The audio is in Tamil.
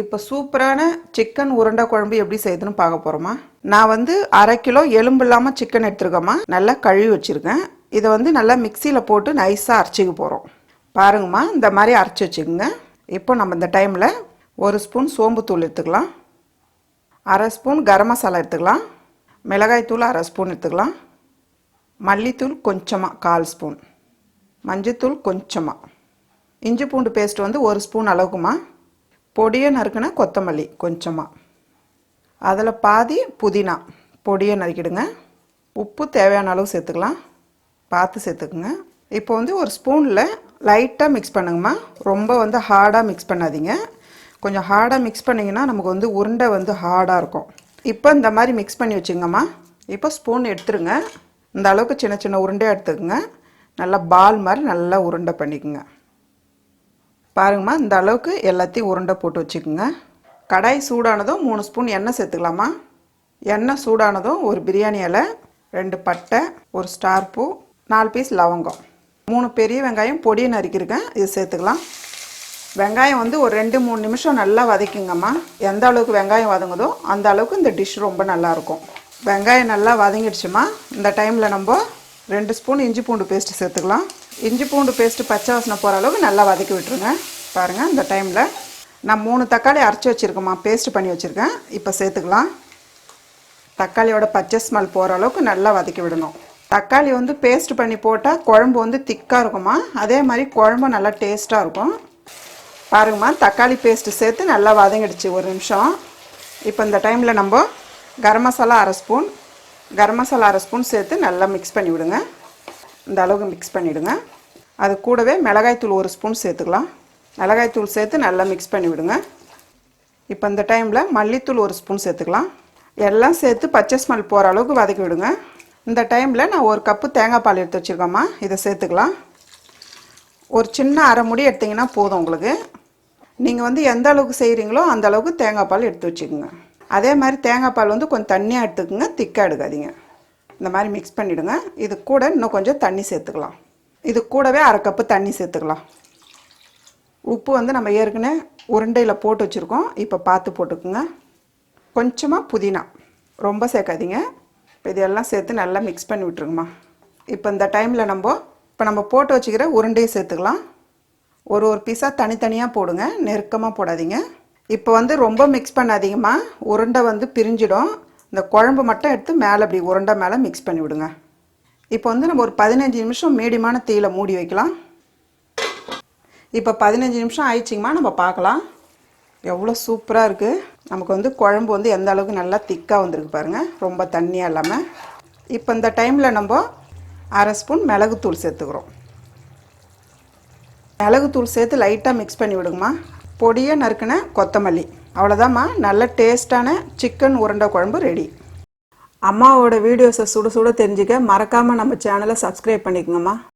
இப்போ சூப்பரான சிக்கன் உருண்டை குழம்பு எப்படி செய்யுதுன்னு பார்க்க போகிறோமா நான் வந்து அரை கிலோ எலும்பு இல்லாமல் சிக்கன் எடுத்துருக்கோமா நல்லா கழுவி வச்சுருக்கேன். இதை வந்து நல்லா மிக்சியில் போட்டு நைஸாக அரைச்சிக்க போகிறோம் பாருங்கம்மா இந்த மாதிரி அரைச்சி வச்சுக்கோங்க. இப்போ நம்ம இந்த டைமில் ஒரு ஸ்பூன் சோம்புத்தூள் எடுத்துக்கலாம். அரை ஸ்பூன் கரம் மசாலா எடுத்துக்கலாம். மிளகாய்த்தூள் அரை ஸ்பூன் எடுத்துக்கலாம். மல்லித்தூள் கொஞ்சமாக கால் ஸ்பூன் மஞ்சத்தூள் கொஞ்சமாக இஞ்சி பூண்டு பேஸ்ட் வந்து ஒரு ஸ்பூன் அளவுக்குமா பொடியை நறுக்கின கொத்தமல்லி கொஞ்சமாக அதில் பாதி புதினா. பொடியை நறுக்கிடுங்க. உப்பு தேவையான அளவு சேர்த்துக்கலாம். பார்த்து சேர்த்துக்குங்க. இப்போ வந்து ஒரு ஸ்பூனில் லைட்டாக மிக்ஸ் பண்ணுங்கம்மா. ரொம்ப வந்து ஹார்டாக மிக்ஸ் பண்ணாதீங்க. கொஞ்சம் ஹார்டாக மிக்ஸ் பண்ணிங்கன்னா நமக்கு வந்து உருண்டை வந்து ஹார்டாக இருக்கும். இப்போ இந்த மாதிரி மிக்ஸ் பண்ணி வச்சுங்கம்மா. இப்போ ஸ்பூன் எடுத்துருங்க. இந்த அளவுக்கு சின்ன சின்ன உருண்டையாக எடுத்துக்கோங்க. நல்லா பால் மாதிரி நல்லா உருண்டை பண்ணிக்கோங்க. பாருங்கம்மா இந்த அளவுக்கு எல்லாத்தையும் உருண்டை போட்டு வச்சுக்கோங்க. கடாய் சூடானதும் மூணு ஸ்பூன் எண்ணெய் சேர்த்துக்கலாமா? எண்ணெய் சூடானதும் ஒரு பிரியாணி இலை ரெண்டு பட்டை ஒரு ஸ்டார் பூ நாலு பீஸ் லவங்கம். மூணு பெரிய வெங்காயம் பொடியை நறுக்கியிருக்கேன் இது சேர்த்துக்கலாம். வெங்காயம் வந்து ஒரு ரெண்டு மூணு நிமிஷம் நல்லா வதக்கிங்கம்மா. எந்த அளவுக்கு வெங்காயம் வதங்குதோ அந்த அளவுக்கு இந்த டிஷ் ரொம்ப நல்லாயிருக்கும் வெங்காயம் நல்லா வதங்கிடுச்சுமா? இந்த டைமில் நம்ம ரெண்டு ஸ்பூன் இஞ்சி பூண்டு பேஸ்ட்டு சேர்த்துக்கலாம். இஞ்சி பூண்டு பேஸ்ட்டு பச்சை வாசனை போகிற அளவுக்கு நல்லா வதக்கி விட்டுருங்க. பாருங்கள் இந்த டைமில் நான் மூணு தக்காளி அரைச்சி வச்சுருக்கோம்மா பேஸ்ட்டு பண்ணி வச்சுருக்கேன். இப்போ சேர்த்துக்கலாம். தக்காளியோட பச்சை ஸ்மெல் போகிற அளவுக்கு நல்லா வதக்கி விடணும். தக்காளி வந்து பேஸ்ட் பண்ணி போட்டால் குழம்பு வந்து திக்காக இருக்குமா அதே மாதிரி குழம்பு நல்லா டேஸ்ட்டாக இருக்கும். பாருங்கம்மா தக்காளி பேஸ்ட்டு சேர்த்து நல்லா வதங்கிடுச்சு ஒரு நிமிஷம். இப்போ இந்த டைமில் நம்ம கரம் மசாலா அரை ஸ்பூன் கரம் மசாலா அரை ஸ்பூன் சேர்த்து நல்லா மிக்ஸ் பண்ணி விடுங்க இந்த அளவுக்கு மிக்ஸ் பண்ணிவிடுங்க. அது கூடவே மிளகாய்த்தூள் ஒரு ஸ்பூன் சேர்த்துக்கலாம். மிளகாய்த்தூள் சேர்த்து நல்லா மிக்ஸ் பண்ணி விடுங்க இப்போ இந்த டைமில் மல்லித்தூள் ஒரு ஸ்பூன் சேர்த்துக்கலாம். எல்லாம் சேர்த்து பச்சை ஸ்மெல் போகிற அளவுக்கு வதக்கி விடுங்க. இந்த டைமில் நான் ஒரு கப்பு தேங்காய் பால் எடுத்து வச்சுருக்கோம்மா. இதை சேர்த்துக்கலாம். ஒரு சின்ன அரை முடி எடுத்திங்கன்னா போதும் உங்களுக்கு. நீங்கள் வந்து எந்த அளவுக்கு செய்கிறீங்களோ அந்த அளவுக்கு தேங்காய் பால் எடுத்து வச்சுக்கோங்க. அதே மாதிரி தேங்காய் பால் வந்து கொஞ்சம் தண்ணியாக எடுத்துக்கோங்க திக்காக எடுக்காதீங்க. இந்த மாதிரி மிக்ஸ் பண்ணிவிடுங்க இது கூட இன்னும் கொஞ்சம் தண்ணி சேர்த்துக்கலாம். இது கூடவே அரை கப்பு தண்ணி சேர்த்துக்கலாம். உப்பு வந்து நம்ம ஏற்கனவே உருண்டையில் போட்டு வச்சுருக்கோம். இப்போ பார்த்து போட்டுக்குங்க. கொஞ்சமாக புதினா. ரொம்ப சேர்க்காதீங்க. இப்போ இதெல்லாம் சேர்த்து நல்லா மிக்ஸ் பண்ணி விட்ருங்கம்மா இப்போ இந்த டைமில் நம்ம இப்போ நம்ம போட்டு வச்சுக்கிற உருண்டையை சேர்த்துக்கலாம். ஒரு ஒரு பீஸாக தனித்தனியாக போடுங்க. நெருக்கமாக போடாதீங்க. இப்போ வந்து ரொம்ப மிக்ஸ் பண்ணாதீங்கம்மா. உருண்டை வந்து பிரிஞ்சிடும். இந்த குழம்பு மட்டும் எடுத்து மேலே அப்படி உருண்டை மேலே மிக்ஸ் பண்ணி விடுங்க. இப்போ வந்து நம்ம ஒரு பதினஞ்சு நிமிஷம் மீடியமான தீயில மூடி வைக்கலாம். இப்போ பதினஞ்சு நிமிஷம் ஆயிடுச்சிங்கம்மா நம்ம பார்க்கலாம். எவ்வளோ சூப்பராக இருக்குது நமக்கு வந்து குழம்பு வந்து எந்த அளவுக்கு நல்லா திக்காக வந்திருக்கு பாருங்கள் ரொம்ப தண்ணியாக இல்லாமல் இப்போ இந்த டைமில் நம்ம அரை ஸ்பூன் மிளகுத்தூள் சேர்த்துக்கிறோம். மிளகுத்தூள் சேர்த்து லைட்டாக மிக்ஸ் பண்ணி விடுங்கம்மா. பொடியை நறுக்கின கொத்தமல்லி. அவ்வளோதாம்மா நல்ல டேஸ்டான சிக்கன் உருண்டை குழம்பு ரெடி அம்மாவோட வீடியோஸை சுட சுட தெரிஞ்சுக்க மறக்காமல் நம்ம சேனலை சப்ஸ்கிரைப் பண்ணிக்கோங்கம்மா.